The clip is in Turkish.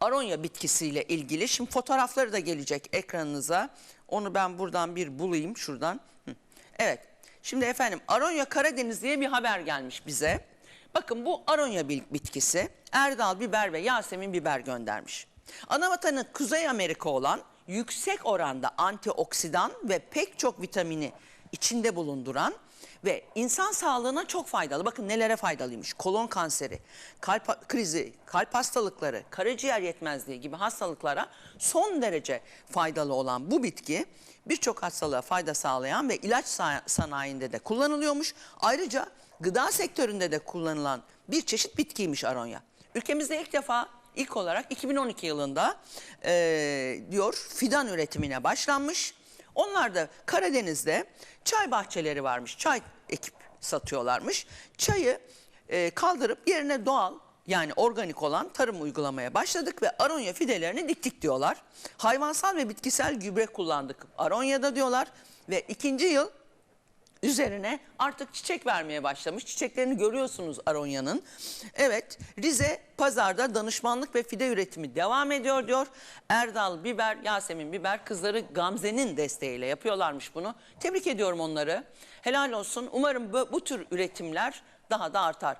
aronya bitkisiyle ilgili. Şimdi fotoğrafları da gelecek ekranınıza. Onu ben buradan bir bulayım şuradan. Evet. Şimdi efendim Aronya Karadeniz diye bir haber gelmiş bize. Bakın bu aronya bitkisi Erdal biber ve Yasemin biber göndermiş. Anavatanı Kuzey Amerika olan yüksek oranda antioksidan ve pek çok vitamini içinde bulunduran ve insan sağlığına çok faydalı. Bakın nelere faydalıymış. Kolon kanseri, kalp krizi, kalp hastalıkları, karaciğer yetmezliği gibi hastalıklara son derece faydalı olan bu bitki birçok hastalığa fayda sağlayan ve ilaç sa- sanayinde de kullanılıyormuş. Ayrıca gıda sektöründe de kullanılan bir çeşit bitkiymiş aronya. Ülkemizde ilk defa ilk olarak 2012 yılında eee, diyor fidan üretimine başlanmış. Onlar da Karadeniz'de çay bahçeleri varmış. Çay ekip satıyorlarmış. Çayı e, kaldırıp yerine doğal yani organik olan tarım uygulamaya başladık ve aronya fidelerini diktik diyorlar. Hayvansal ve bitkisel gübre kullandık aronyada diyorlar ve ikinci yıl üzerine artık çiçek vermeye başlamış. Çiçeklerini görüyorsunuz Aronya'nın. Evet Rize pazarda danışmanlık ve fide üretimi devam ediyor diyor. Erdal Biber, Yasemin Biber kızları Gamze'nin desteğiyle yapıyorlarmış bunu. Tebrik ediyorum onları. Helal olsun. Umarım bu, bu tür üretimler daha da artar.